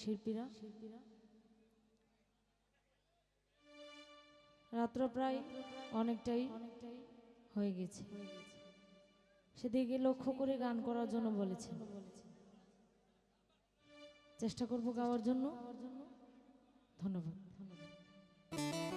শিল্পীরা। রাত্র প্রায় অনেকটাই হয়ে গেছে। সেদিকে লক্ষ্য করে গান করার জন্য বলেছেন। চেষ্টা করব গাওয়ার জন্য। ধন্যবাদ। ধন্যবাদ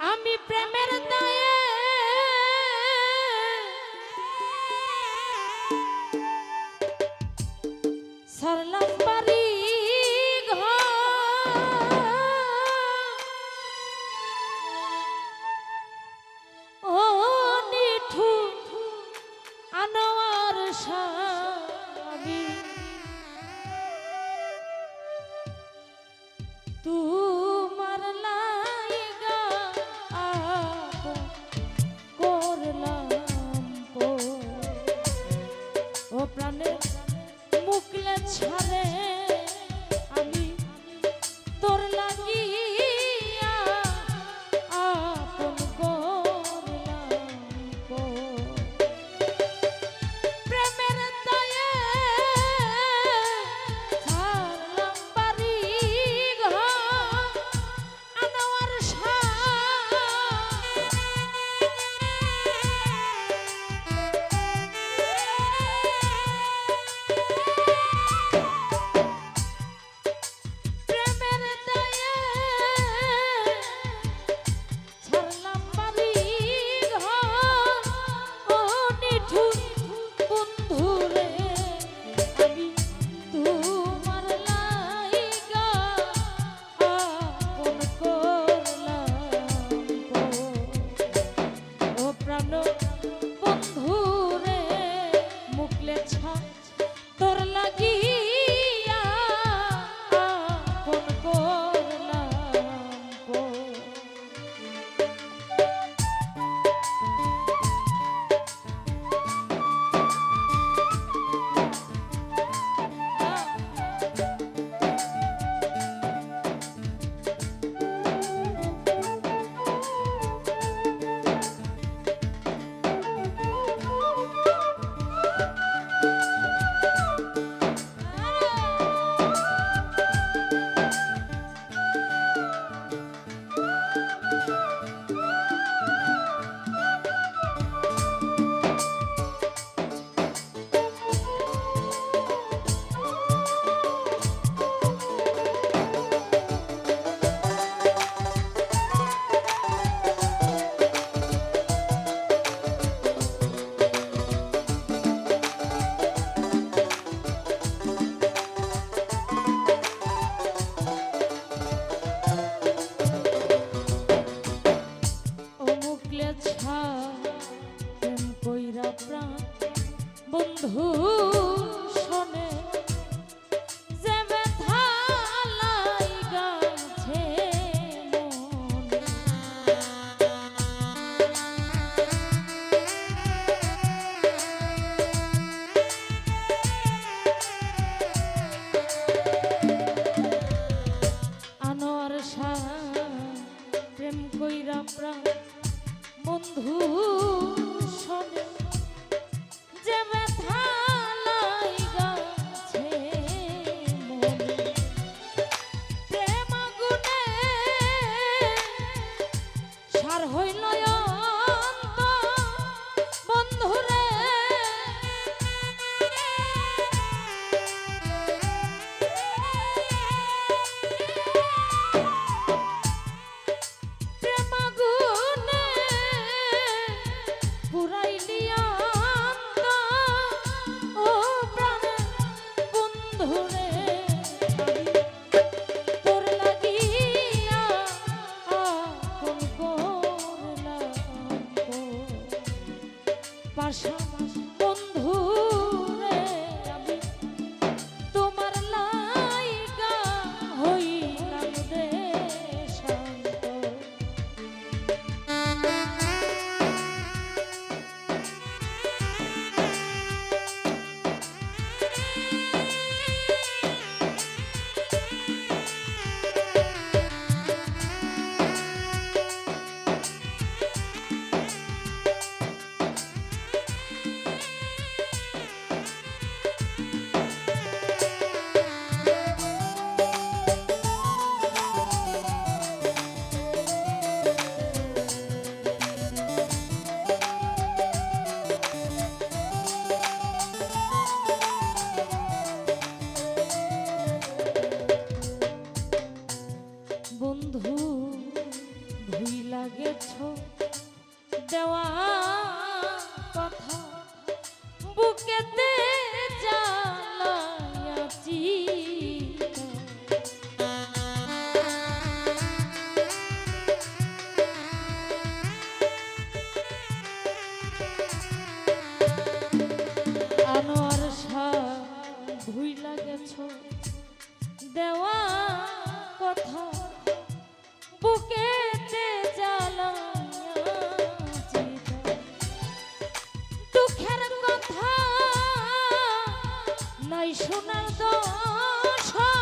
আমি প্রেম দশ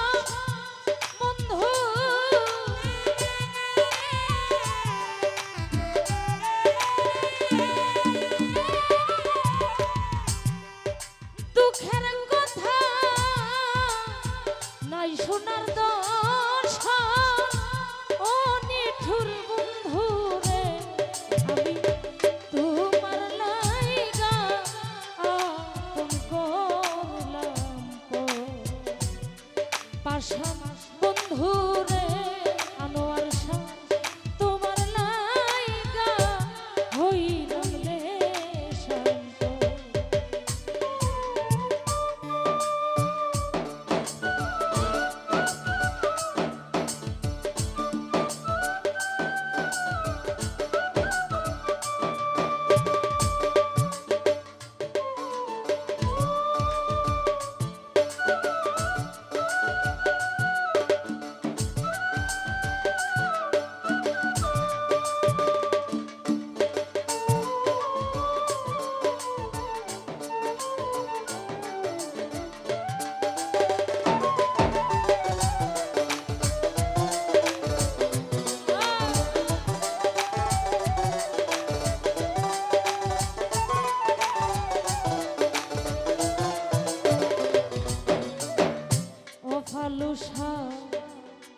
ফালুসা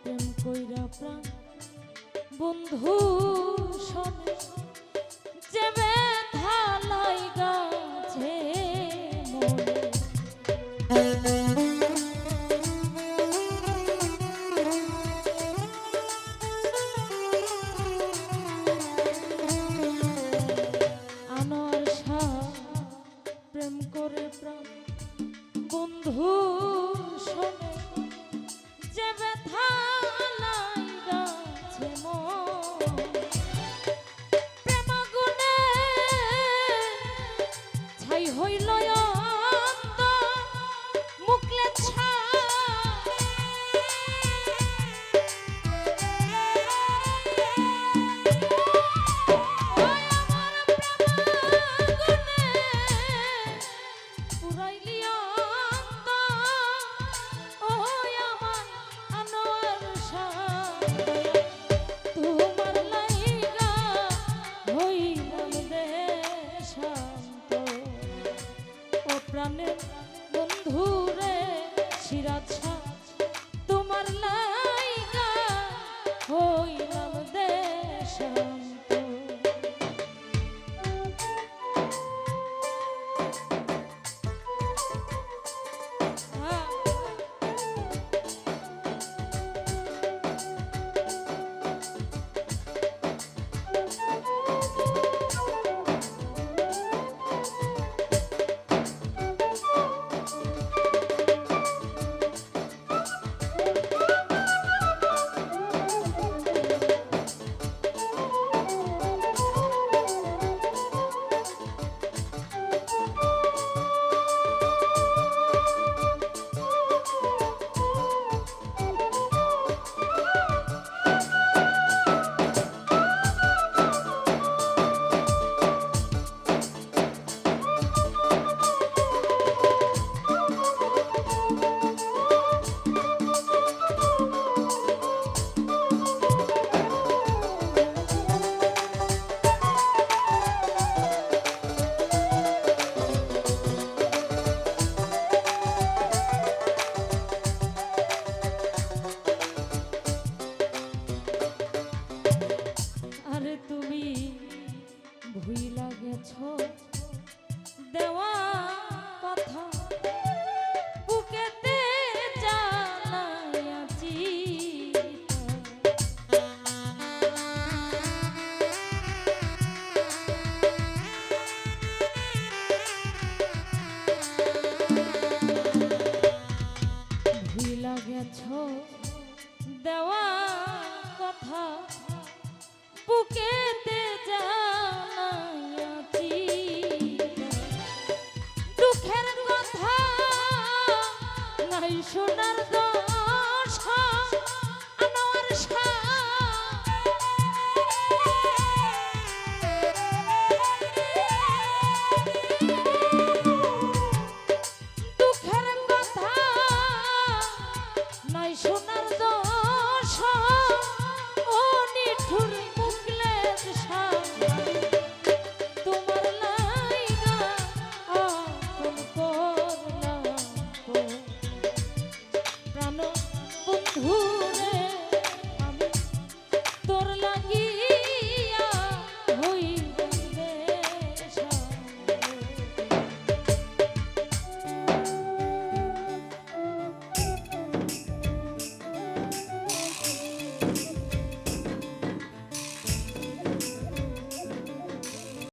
প্রেম কইরা প্রাণ। বন্ধু সনে জীবন দেহে শান্ত। ও প্রাণের বন্ধুরে শিরাছা ভুইলা গেছ দেওয়া কথা বুকেতে জানাইয়াছি। ভুইলা গেছ দেওয়া কথা বুকেতে জানাইয়াছি। দুঃখের কথা নাই শোনার প্রাণ